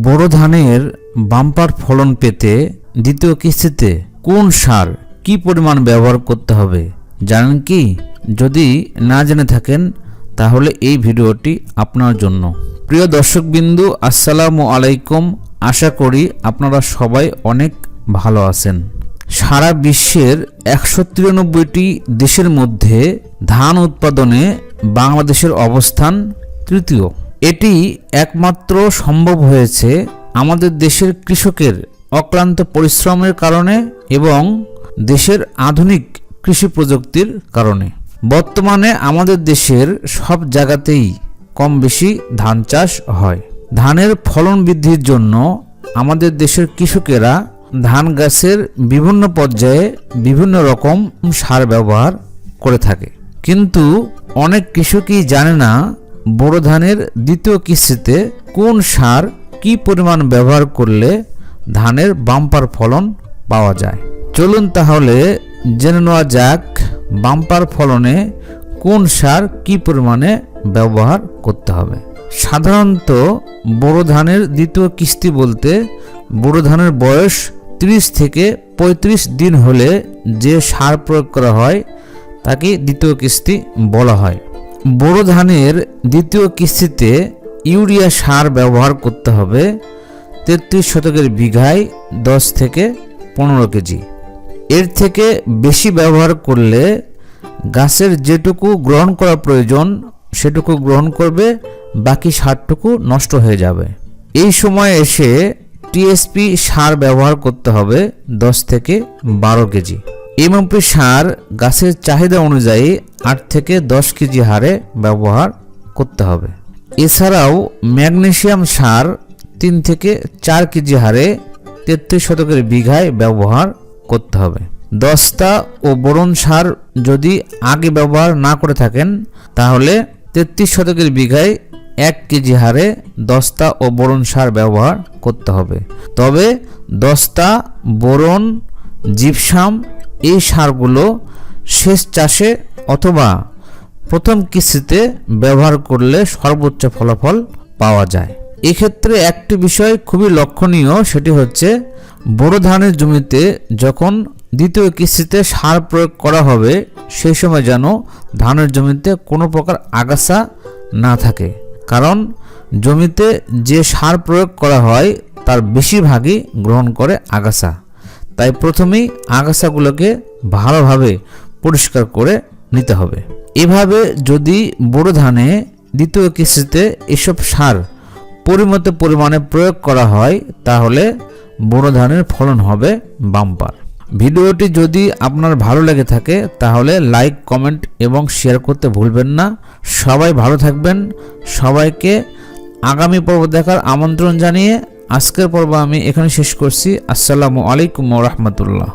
বোরো ধানের বাম্পার ফলন পেতে দ্বিতীয় কিস্তিতে কোন সার কি পরিমাণ ব্যবহার করতে হবে? জানেন কি? যদি না জেনে থাকেন, তাহলে এই ভিডিওটি আপনার জন্য। প্রিয় দর্শকবিন্দু, আসসালামু আলাইকুম। আশা করি আপনারা সবাই অনেক ভালো আছেন। সারা বিশ্বের একশো তিরানব্বইটি দেশের মধ্যে ধান উৎপাদনে বাংলাদেশের অবস্থান তৃতীয়। এটি একমাত্র সম্ভব হয়েছে আমাদের দেশের কৃষকের অক্লান্ত পরিশ্রমের কারণে এবং দেশের আধুনিক কৃষি প্রযুক্তির কারণে। বর্তমানে আমাদের দেশের সব জায়গাতেই কম বেশি ধান চাষ হয়। ধানের ফলন বৃদ্ধির জন্য আমাদের দেশের কৃষকেরা ধান গাছের বিভিন্ন পর্যায়ে বিভিন্ন রকম সার ব্যবহার করে থাকে। কিন্তু অনেক কৃষকই জানে না বোরো ধানের দ্বিতীয় কিস্তিতে কোন সার কি পরিমাণ ব্যবহার করলে ধানের বাম্পার ফলন পাওয়া যায়? চলুন তাহলে জেনে নেওয়া যাক বাম্পার ফলনে কোন সার কি পরিমাণে ব্যবহার করতে হবে। সাধারণত বোরো ধানের দ্বিতীয় কিস্তি বলতে বোরো ধানের বয়স 30 থেকে ৩৫ দিন হলে যে সার প্রয়োগ করা হয়, তাকে দ্বিতীয় কিস্তি বলা হয়। বোরো ধানের দ্বিতীয় কিস্তিতে ইউরিয়া সার ব্যবহার করতে হবে তেত্রিশ শতকের বিঘায় দশ থেকে পনেরো কেজি। এর থেকে বেশি ব্যবহার করলে গাছের যেটুকু গ্রহণ করা প্রয়োজন, সেটুকু গ্রহণ করবে, বাকি সারটুকু নষ্ট হয়ে যাবে। এই সময় এসে টিএসপি সার ব্যবহার করতে হবে দশ থেকে বারো কেজি। এমএমপি সার গাছের চাহিদা অনুযায়ী আট থেকে দশ কেজি হারে ব্যবহার করতে হবে। এছাড়াও ম্যাগনেশিয়াম সার তিন থেকে চার কেজি হারে তেত্রিশ শতকের বিঘায় ব্যবহার করতে হবে। দস্তা ও বোরন সার যদি আগে ব্যবহার না করে থাকেন, তাহলে তেত্রিশ শতকের বিঘায় এক কেজি হারে দস্তা ও বরণ সার ব্যবহার করতে হবে। তবে দস্তা, বোরন, জিপসাম এই সারগুলো শেষ চাষে অথবা প্রথম কিস্তিতে ব্যবহার করলে সর্বোচ্চ ফলাফল পাওয়া যায়। এক্ষেত্রে একটি বিষয় খুবই লক্ষণীয়, সেটি হচ্ছে বড় ধানের জমিতে যখন দ্বিতীয় কিস্তিতে সার প্রয়োগ করা হবে সেই সময় যেন ধানের জমিতে কোনো প্রকার আগাছা না থাকে। কারণ জমিতে যে সার প্রয়োগ করা হয়, তার বেশিরভাগই গ্রহণ করে আগাছা। তাই প্রথমেই আগাছাগুলোকে ভালোভাবে পরিষ্কার করে নিতে হবে। এভাবে যদি বড় ধানে দ্বিতীয় কিস্তিতে এসব সার পরিমতো পরিমাণে প্রয়োগ করা হয়, তাহলে বড় ধানের ফলন হবে বাম্পার। ভিডিওটি যদি আপনার ভালো লেগে থাকে, তাহলে লাইক, কমেন্ট এবং শেয়ার করতে ভুলবেন না। সবাই ভালো থাকবেন। সবাইকে আগামী পর্ব দেখার আমন্ত্রণ জানিয়ে আজকের পর্ব আমি এখানে শেষ করছি। আসসালামু আলাইকুম রহমতুল্লাহ।